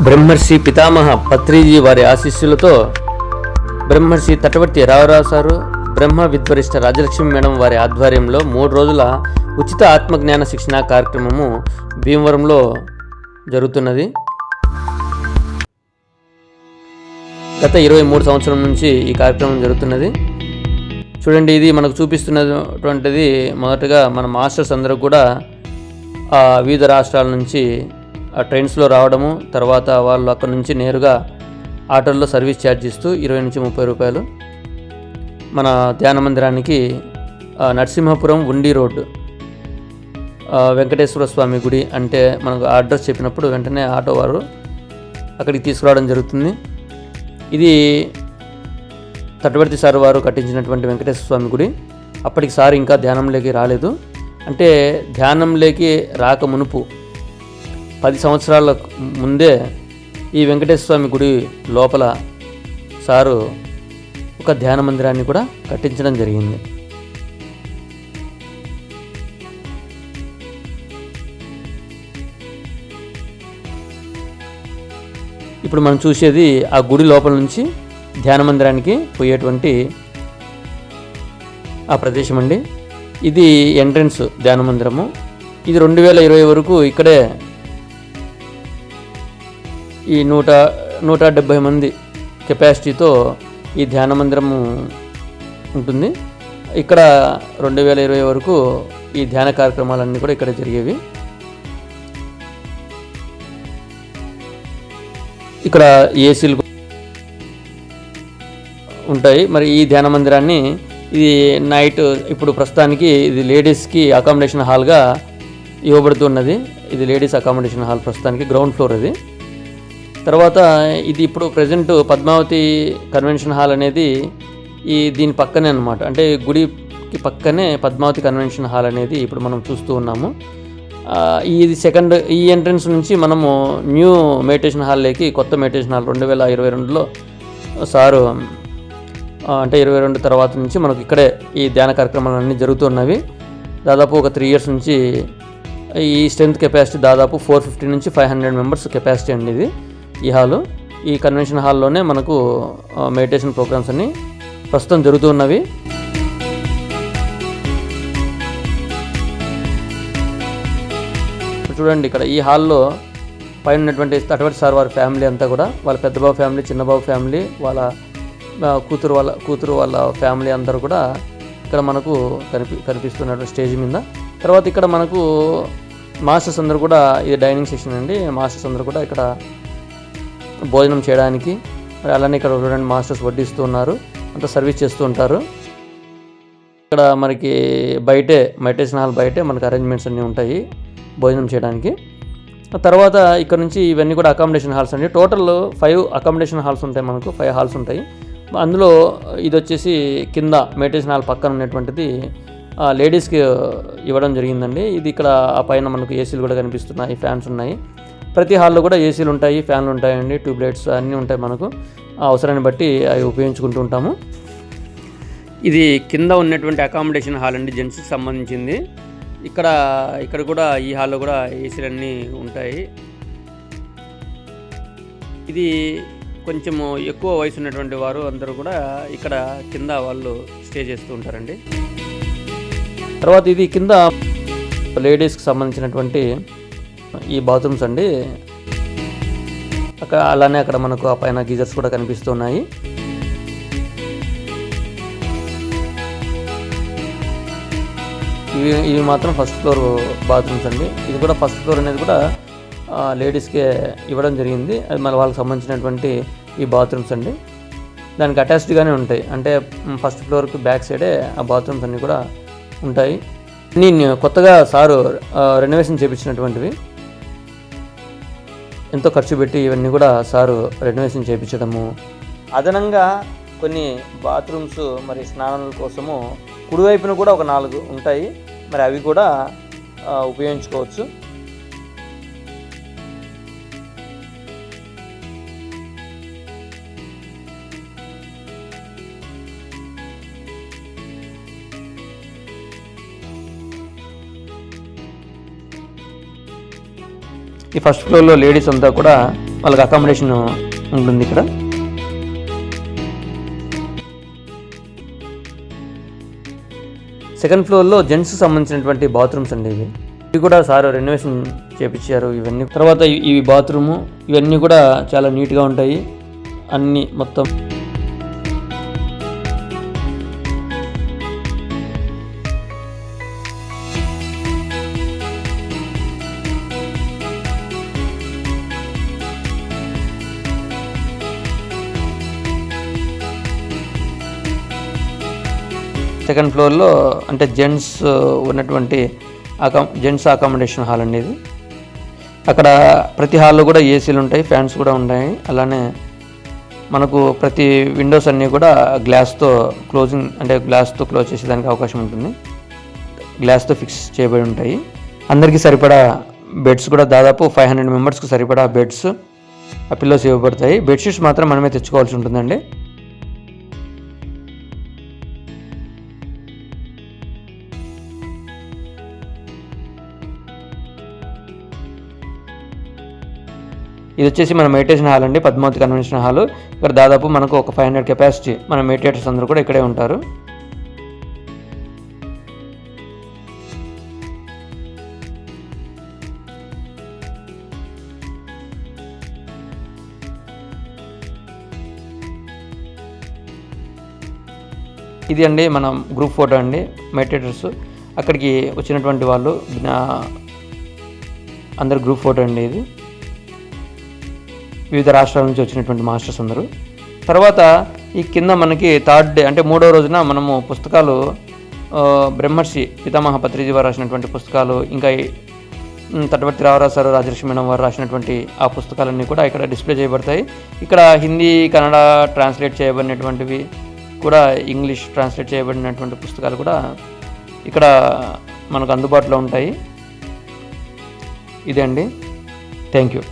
బ్రహ్మర్షి పితామహ పత్రిజీ వారి ఆశీస్సులతో బ్రహ్మర్షి తటవర్తి రావురావు సారు బ్రహ్మ విద్వరిష్ట రాజలక్ష్మి మేడం వారి ఆధ్వర్యంలో మూడు రోజుల ఉచిత ఆత్మజ్ఞాన శిక్షణ కార్యక్రమము భీమవరంలో జరుగుతున్నది. గత ఇరవై మూడు సంవత్సరం నుంచి ఈ కార్యక్రమం జరుగుతున్నది. చూడండి ఇది మనకు చూపిస్తున్నటువంటిది మొదటగా మన మాస్టర్స్ అందరూ కూడా ఆ, వివిధ రాష్ట్రాల నుంచి ట్రైన్స్లో రావడము తర్వాత వాళ్ళు అక్కడ నుంచి నేరుగా ఆటోల్లో సర్వీస్ ఛార్జ్ ఇస్తూ ఇరవై నుంచి ముప్పై రూపాయలు మన ధ్యాన మందిరానికి నరసింహపురం ఉండి రోడ్డు. వెంకటేశ్వర స్వామి గుడి అంటే మనకు అడ్రస్ చెప్పినప్పుడు వెంటనే ఆటో వారు అక్కడికి తీసుకురావడం జరుగుతుంది. ఇది తటవర్తి సార్ వారు కట్టించినటువంటి వెంకటేశ్వర స్వామి గుడి. అప్పటికి సార్ ఇంకా ధ్యానంలోకి రాలేదు. అంటే ధ్యానంలోకి రాక మునుపు పది సంవత్సరాల ముందే ఈ వెంకటేశ్వర స్వామి గుడి లోపల సారు ఒక ధ్యాన మందిరాన్ని కూడా కట్టించడం జరిగింది. ఇప్పుడు మనం చూసేది ఆ గుడి లోపల నుంచి ధ్యాన మందిరానికి పోయేటువంటి ఆ ప్రదేశం అండి. ఇది ఎంట్రన్స్ ధ్యాన మందిరము. ఇది రెండు వేల ఇరవై వరకు ఇక్కడే ఈ నూట నూట డెబ్భై మంది కెపాసిటీతో ఈ ధ్యాన మందిరము ఉంటుంది. ఇక్కడ రెండు వేల ఇరవై వరకు ఈ ధ్యాన కార్యక్రమాలన్నీ కూడా ఇక్కడ జరిగేవి. ఇక్కడ ఏసీలు ఉంటాయి. మరి ఈ ధ్యాన మందిరాన్ని ఇది నైట్ ఇప్పుడు ప్రస్తుతానికి ఇది లేడీస్కి అకామిడేషన్ హాల్గా ఇవ్వబడుతున్నది. ఇది లేడీస్ అకామిడేషన్ హాల్ ప్రస్తుతానికి గ్రౌండ్ ఫ్లోర్ అది. తర్వాత ఇది ఇప్పుడు ప్రజెంట్ పద్మావతి కన్వెన్షన్ హాల్ అనేది ఈ దీని పక్కనే అనమాట అంటే గుడికి పక్కనే పద్మావతి కన్వెన్షన్ హాల్ అనేది ఇప్పుడు మనం చూస్తూ ఉన్నాము. ఇది సెకండ్ ఈ ఎంట్రన్స్ నుంచి మనము న్యూ మెడిటేషన్ హాల్లోకి కొత్త మెడిటేషన్ హాల్ రెండు వేల ఇరవై రెండులో సారు అంటే ఇరవై రెండు తర్వాత నుంచి మనకు ఇక్కడే ఈ ధ్యాన కార్యక్రమాలు అన్నీ జరుగుతున్నవి దాదాపు ఒక త్రీ ఇయర్స్ నుంచి ఈ స్ట్రెంత్ కెపాసిటీ దాదాపు ఫోర్ ఫిఫ్టీ నుంచి ఫైవ్ హండ్రెడ్ మెంబర్స్ కెపాసిటీ అండి ఇది. ఈ హాలు ఈ కన్వెన్షన్ హాల్లోనే మనకు మెడిటేషన్ ప్రోగ్రామ్స్ అన్ని ప్రస్తుతం జరుగుతున్నవి. చూడండి ఇక్కడ ఈ హాల్లో పైన ఉన్నటువంటి తటవర్తి సార్ వారి ఫ్యామిలీ అంతా కూడా వాళ్ళ పెద్దబాబు ఫ్యామిలీ చిన్నబాబు ఫ్యామిలీ వాళ్ళ కూతురు వాళ్ళ కూతురు వాళ్ళ ఫ్యామిలీ అందరూ కూడా ఇక్కడ మనకు కనిపి కనిపిస్తున్నటువంటి స్టేజ్ మీద. తర్వాత ఇక్కడ మనకు మాస్టర్స్ అందరూ కూడా ఇది డైనింగ్ సెషన్ అండి మాస్టర్స్ అందరూ కూడా ఇక్కడ భోజనం చేయడానికి. మరి అలానే ఇక్కడ చూడండి మాస్టర్స్ వడ్డిస్తూ ఉన్నారు. అంతా సర్వీస్ చేస్తూ ఉంటారు. ఇక్కడ మనకి బయటే మెడిటేషన్ హాల్ బయటే మనకి అరేంజ్మెంట్స్ అన్నీ ఉంటాయి భోజనం చేయడానికి. తర్వాత ఇక్కడ నుంచి ఇవన్నీ కూడా అకామిడేషన్ హాల్స్ అండి. టోటల్ ఫైవ్ అకామిడేషన్ హాల్స్ ఉంటాయి మనకు ఫైవ్ హాల్స్ ఉంటాయి. అందులో ఇది వచ్చేసి కింద మెడిటేషన్ హాల్ పక్కన ఉన్నటువంటిది లేడీస్కి ఇవ్వడం జరిగిందండి. ఇది ఇక్కడ ఆ పైన మనకు ఏసీలు కూడా కనిపిస్తున్నాయి ఫ్యాన్స్ ఉన్నాయి. ప్రతి హాల్లో కూడా ఏసీలు ఉంటాయి ఫ్యాన్లు ఉంటాయండి ట్యూబ్ లైట్స్ అన్నీ ఉంటాయి మనకు. ఆ అవసరాన్ని బట్టి అవి ఉపయోగించుకుంటూ ఉంటాము. ఇది కింద ఉన్నటువంటి అకామిడేషన్ హాల్ అండి జెంట్స్కి సంబంధించింది. ఇక్కడ ఇక్కడ కూడా ఈ హాల్లో కూడా ఏసీలు అన్నీ ఉంటాయి. ఇది కొంచెము ఎక్కువ వయసు ఉన్నటువంటి వారు అందరూ కూడా ఇక్కడ కింద వాళ్ళు స్టే చేస్తూ ఉంటారండి. తర్వాత ఇది కింద లేడీస్కి సంబంధించినటువంటి ఈ బాత్రూమ్స్ అండి. అక్కడ అలానే అక్కడ మనకు ఆ పైన గీజర్స్ కూడా కనిపిస్తున్నాయి. ఇవి ఇవి మాత్రం ఫస్ట్ ఫ్లోర్ బాత్రూమ్స్ అండి. ఇది కూడా ఫస్ట్ ఫ్లోర్ అనేది కూడా లేడీస్కే ఇవ్వడం జరిగింది. అది మన వాళ్ళకి సంబంధించినటువంటి ఈ బాత్రూమ్స్ అండి. దానికి అటాచ్డ్గానే ఉంటాయి. అంటే ఫస్ట్ ఫ్లోర్కి బ్యాక్ సైడే ఆ బాత్రూమ్స్ అన్నీ కూడా ఉంటాయి. నేను కొత్తగా సారు రెనోవేషన్ చేపించినటువంటివి. ఎంతో ఖర్చు పెట్టి ఇవన్నీ కూడా సారు రెనోవేషన్ చేయించడము. అదనంగా కొన్ని బాత్రూమ్స్ మరి స్నానాల కోసము కుడివైపున కూడా ఒక నాలుగు ఉంటాయి. మరి అవి కూడా ఉపయోగించుకోవచ్చు. ఈ ఫస్ట్ ఫ్లోర్లో లేడీస్ అంతా కూడా వాళ్ళకి అకామిడేషన్ ఉంటుంది ఇక్కడ. సెకండ్ ఫ్లోర్లో జెంట్స్కి సంబంధించినటువంటి బాత్రూమ్స్ అండి ఇవి. ఇవి కూడా సార్ రెనోవేషన్ చేపించారు ఇవన్నీ. తర్వాత ఇవి బాత్రూము ఇవన్నీ కూడా చాలా నీట్గా ఉంటాయి. అన్నీ మొత్తం సెకండ్ ఫ్లోర్లో అంటే జెంట్స్ ఉన్నటువంటి అకా జెంట్స్ అకామిడేషన్ హాల్ అండి ఇది. అక్కడ ప్రతి హాల్లో కూడా ఏసీలు ఉంటాయి ఫ్యాన్స్ కూడా ఉంటాయి. అలానే మనకు ప్రతి విండోస్ అన్నీ కూడా గ్లాస్తో క్లోజింగ్ అంటే గ్లాస్తో క్లోజ్ చేసేదానికి అవకాశం ఉంటుంది. గ్లాస్తో ఫిక్స్ చేయబడి ఉంటాయి. అందరికీ సరిపడా బెడ్స్ కూడా దాదాపు ఫైవ్ హండ్రెడ్ మెంబర్స్కి సరిపడా బెడ్స్ ఆ పిల్లోస్ ఇవ్వబడతాయి. బెడ్షీట్స్ మాత్రం మనమే తెచ్చుకోవాల్సి ఉంటుందండి. ఇది వచ్చేసి మన మెడిటేషన్ హాల్ అండి పద్మావతి కన్వెన్షన్ హాల్. ఇక్కడ దాదాపు మనకు ఒక ఫైవ్ హండ్రెడ్ కెపాసిటీ మన మెడిటేటర్స్ అందరూ కూడా ఇక్కడే ఉంటారు. ఇది అండి మన గ్రూప్ ఫోటో అండి మెడిటేటర్స్ అక్కడికి వచ్చినటువంటి వాళ్ళు అందరు గ్రూప్ ఫోటో అండి ఇది. వివిధ రాష్ట్రాల నుంచి వచ్చినటువంటి మాస్టర్స్ అందరూ. తర్వాత ఈ కింద మనకి థర్డ్ డే అంటే మూడో రోజున మనము పుస్తకాలు బ్రహ్మర్షి పితామహ పత్రిజీ వారు రాసినటువంటి పుస్తకాలు ఇంకా ఈ, ఉమ్, తటవర్తి రావరాజు రాజలక్ష్మి మేడం వారు రాసినటువంటి ఆ పుస్తకాలన్నీ కూడా ఇక్కడ డిస్ప్లే చేయబడతాయి. ఇక్కడ హిందీ కన్నడ ట్రాన్స్లేట్ చేయబడినటువంటివి కూడా ఇంగ్లీష్ ట్రాన్స్లేట్ చేయబడినటువంటి పుస్తకాలు కూడా ఇక్కడ మనకు అందుబాటులో ఉంటాయి. ఇదే అండి. Thank you.